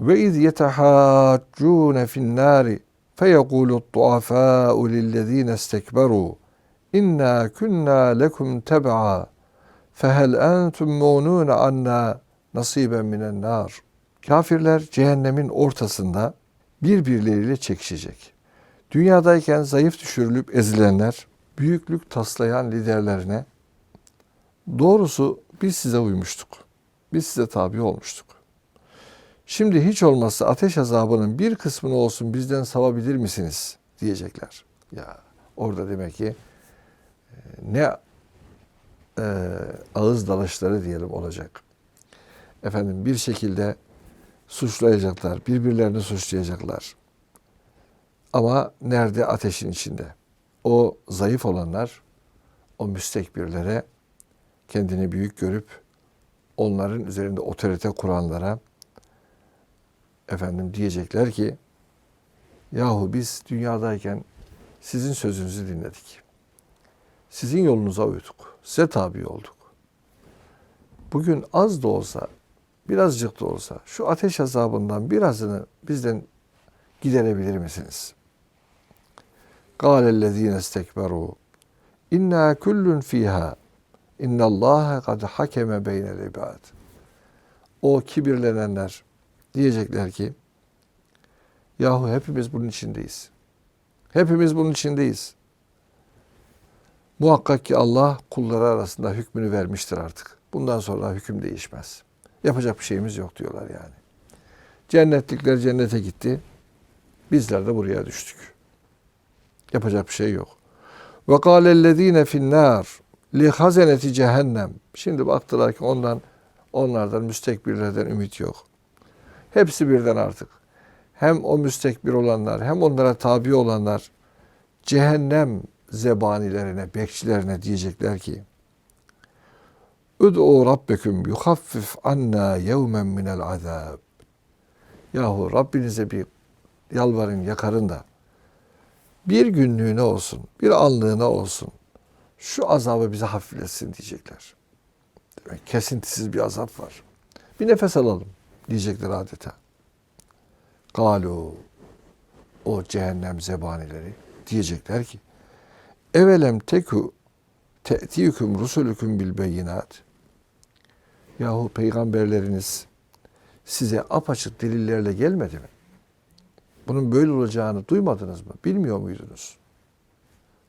Ve iz yetehaccûne finnâri feyekûlu d-duafâ'u lillezîne istekberû inna kunna lekum teb'a fehel entum mu'nûne anna nasiben minen nar. Kafirler cehennemin ortasında birbirleriyle çekişecek. Dünyadayken zayıf düşürülüp ezilenler, büyüklük taslayan liderlerine doğrusu biz size uymuştuk. Biz size tabi olmuştuk. Şimdi hiç olmazsa ateş azabının bir kısmını olsun bizden savabilir misiniz diyecekler. Ya orada demek ki e, ne e, ağız dalaşları diyelim olacak. Efendim bir şekilde suçlayacaklar, birbirlerini suçlayacaklar. Ama nerede? Ateşin içinde. O zayıf olanlar, o müstekbirlere kendini büyük görüp onların üzerinde otorite kuranlara efendim diyecekler ki yahu biz dünyadayken sizin sözünüzü dinledik. Sizin yolunuza uyduk. Size tabi olduk. Bugün az da olsa, birazcık da olsa şu ateş azabından birazını bizden giderebilir misiniz? قال الذين استكبروا إنا كل فيها إن الله قد حكم بين العباد O kibirlenenler diyecekler ki yahu hepimiz bunun içindeyiz. Hepimiz bunun içindeyiz. Muhakkak ki Allah kulları arasında hükmünü vermiştir artık. Bundan sonra hüküm değişmez. Yapacak bir şeyimiz yok diyorlar yani. Cennetlikler cennete gitti. Bizler de buraya düştük. Yapacak bir şey yok. Ve kâlellezîne finnâr li hazeneti cehennem. Şimdi baktılar ki ondan onlardan müstekbirlerden ümit yok. Hepsi birden artık. Hem o müstekbir olanlar hem onlara tabi olanlar cehennem zebanilerine, bekçilerine diyecekler ki Ud'u rabbeküm yuhaffif anna yevmen minel azab. Yahu Rabbinize bir yalvarın, yakarın da bir günlüğüne olsun, bir anlığına olsun şu azabı bize hafifletsin diyecekler. Demek kesintisiz bir azap var. Bir nefes alalım diyecekler adeta. Galu o cehennem zebanileri diyecekler ki evelem teku te'tiyüküm rusulüküm bil beyinat yahu peygamberleriniz size apaçık delillerle gelmedi mi? Bunun böyle olacağını duymadınız mı? Bilmiyor muydunuz?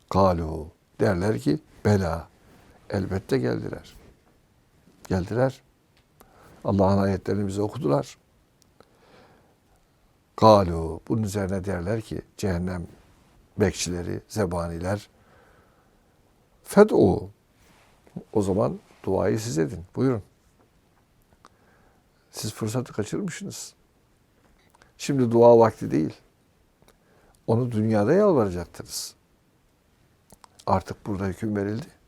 Galu derler ki bela elbette geldiler. Geldiler. Allah'ın ayetlerini bize okudular. Galu bunun üzerine derler ki cehennem bekçileri, zebaniler fed'u o zaman duayı siz edin. Buyurun. Siz fırsatı kaçırmışsınız. Şimdi dua vakti değil. Onu dünyada yalvaracaktınız. Artık burada hüküm verildi.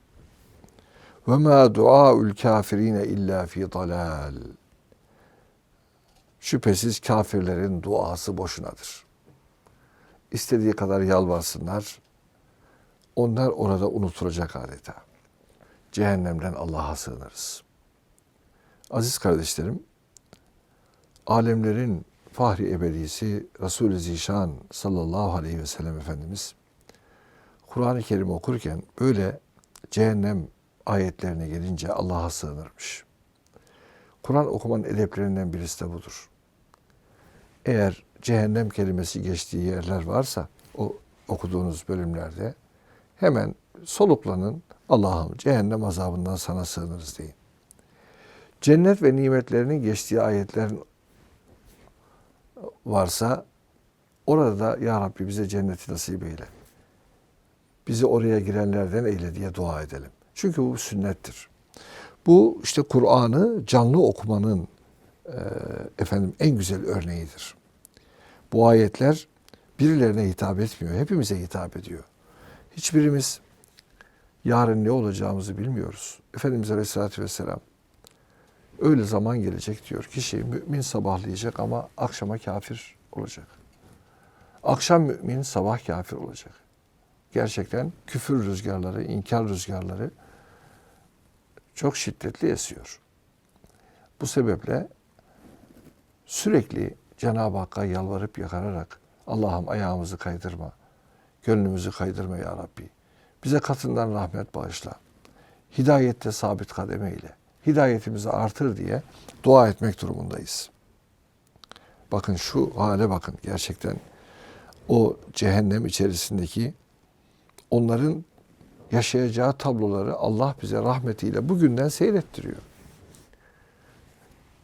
Ve ma duaul kafirine illa fi dalal. Şüphesiz kafirlerin duası boşunadır. İstediği kadar yalvarsınlar. Onlar orada unutulacak adeta. Cehennemden Allah'a sığınırız. Aziz kardeşlerim, alemlerin fahri ebedisi Resul-i Zişan sallallahu aleyhi ve sellem Efendimiz Kur'an-ı Kerim okurken böyle cehennem ayetlerine gelince Allah'a sığınırmış. Kur'an okumanın edeplerinden birisi de budur. Eğer cehennem kelimesi geçtiği yerler varsa o okuduğunuz bölümlerde hemen soluklanın Allah'ım cehennem azabından sana sığınırız deyin. Cennet ve nimetlerinin geçtiği ayetlerin varsa orada da Ya Rabbi bize cenneti nasip eyle. Bizi oraya girenlerden eyle diye dua edelim. Çünkü bu sünnettir. Bu işte Kur'an'ı canlı okumanın e, efendim en güzel örneğidir. Bu ayetler birilerine hitap etmiyor, hepimize hitap ediyor. Hiçbirimiz yarın ne olacağımızı bilmiyoruz. Efendimiz Aleyhisselatü Vesselam öyle zaman gelecek diyor. Kişi mümin sabahlayacak ama akşama kafir olacak. Akşam mümin, sabah kafir olacak. Gerçekten küfür rüzgarları, inkar rüzgarları çok şiddetli esiyor. Bu sebeple sürekli Cenab-ı Hakk'a yalvarıp yakararak Allah'ım ayağımızı kaydırma, gönlümüzü kaydırma ya Rabbi. Bize katından rahmet bağışla. Hidayette sabit kademe ile. Hidayetimizi artır diye dua etmek durumundayız. Bakın şu hale bakın gerçekten o cehennem içerisindeki onların yaşayacağı tabloları Allah bize rahmetiyle bugünden seyrettiriyor.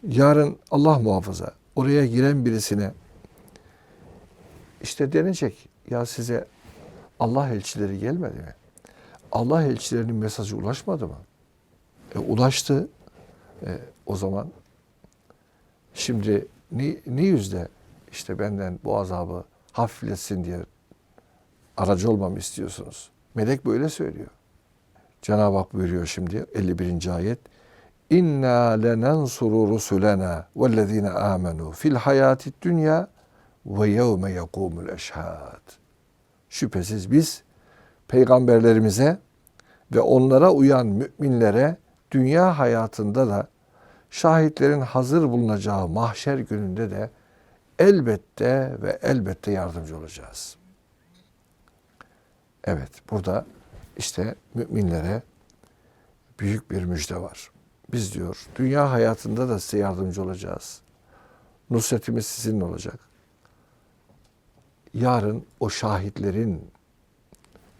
Yarın Allah muhafaza oraya giren birisine işte denecek ya size Allah elçileri gelmedi mi? Allah elçilerinin mesajı ulaşmadı mı? E, ulaştı. E, o zaman şimdi ne, ne yüzde işte benden bu azabı hafifletsin diye aracı olmamı istiyorsunuz? Melek böyle söylüyor. Cenab-ı Hak buyuruyor şimdi 51. ayet. İnna lenansuru rusulena vellezine amenu fil hayati dünya ve yevme yekumul eşhad. Şüphesiz biz peygamberlerimize ve onlara uyan müminlere dünya hayatında da şahitlerin hazır bulunacağı mahşer gününde de elbette ve elbette yardımcı olacağız. Evet, burada işte müminlere büyük bir müjde var. Biz diyor, dünya hayatında da size yardımcı olacağız. Nusretimiz sizinle olacak. Yarın o şahitlerin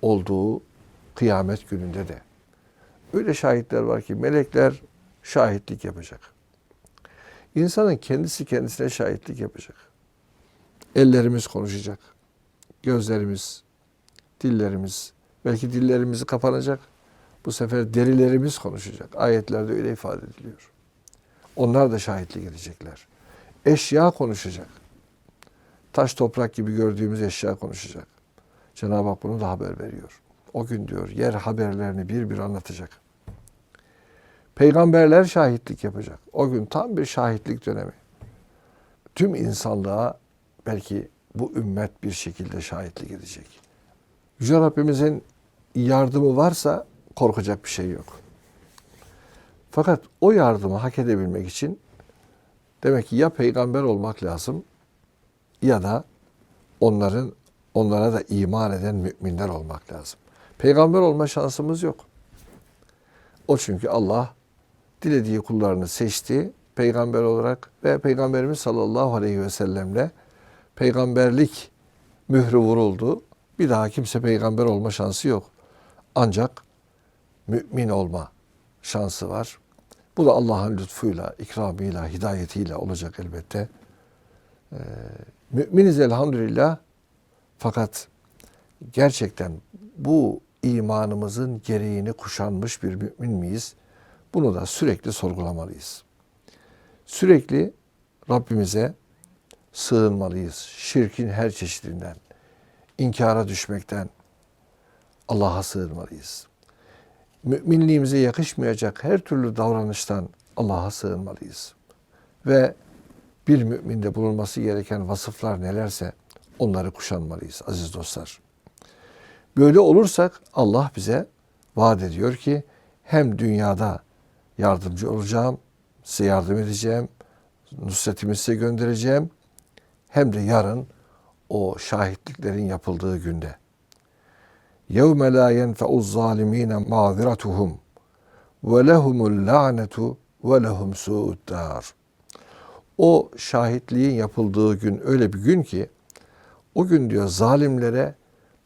olduğu kıyamet gününde de öyle şahitler var ki melekler şahitlik yapacak. İnsanın kendisi kendisine şahitlik yapacak. Ellerimiz konuşacak. Gözlerimiz, dillerimiz, belki dillerimizi kapanacak. Bu sefer derilerimiz konuşacak. Ayetlerde öyle ifade ediliyor. Onlar da şahitlik edecekler. Eşya konuşacak. Taş toprak gibi gördüğümüz eşya konuşacak. Cenab-ı Hak bunu da haber veriyor. O gün diyor yer haberlerini bir bir anlatacak. Peygamberler şahitlik yapacak. O gün tam bir şahitlik dönemi. Tüm insanlığa belki bu ümmet bir şekilde şahitlik edecek. Yüce Rabbimizin yardımı varsa korkacak bir şey yok. Fakat o yardımı hak edebilmek için demek ki ya peygamber olmak lazım ya da onların onlara da iman eden müminler olmak lazım. Peygamber olma şansımız yok. O çünkü Allah dilediği kullarını seçti peygamber olarak ve Peygamberimiz sallallahu aleyhi ve sellemle peygamberlik mührü vuruldu. Bir daha kimse peygamber olma şansı yok. Ancak mümin olma şansı var. Bu da Allah'ın lütfuyla, ikramıyla, hidayetiyle olacak elbette. Ee, müminiz elhamdülillah. Fakat gerçekten bu imanımızın gereğini kuşanmış bir mümin miyiz? Bunu da sürekli sorgulamalıyız. Sürekli Rabbimize sığınmalıyız. Şirkin her çeşidinden, inkara düşmekten Allah'a sığınmalıyız. Müminliğimize yakışmayacak her türlü davranıştan Allah'a sığınmalıyız. Ve bir müminde bulunması gereken vasıflar nelerse onları kuşanmalıyız aziz dostlar. Böyle olursak Allah bize vaat ediyor ki hem dünyada yardımcı olacağım, size yardım edeceğim, nusretimi size göndereceğim. Hem de yarın o şahitliklerin yapıldığı günde. يَوْمَ لَا يَنْفَعُ الظَّالِم۪ينَ مَعْذِرَتُهُمْ وَلَهُمُ اللَّعْنَةُ وَلَهُمْ سُوءُ الدَّارِ O şahitliğin yapıldığı gün öyle bir gün ki o gün diyor zalimlere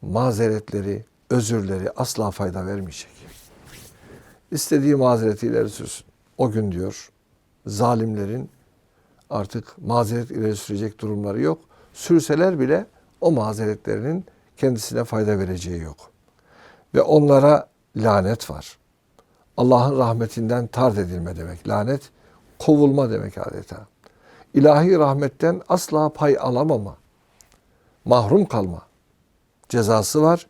mazeretleri, özürleri asla fayda vermeyecek. İstediği mazereti ileri sürsün. O gün diyor zalimlerin artık mazeret ileri sürecek durumları yok. Sürseler bile o mazeretlerinin kendisine fayda vereceği yok. Ve onlara lanet var. Allah'ın rahmetinden tard edilme demek. Lanet kovulma demek adeta. İlahi rahmetten asla pay alamama, mahrum kalma cezası var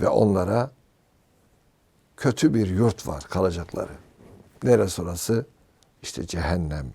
ve onlara kötü bir yurt var kalacakları. Neresi orası? İşte cehennem,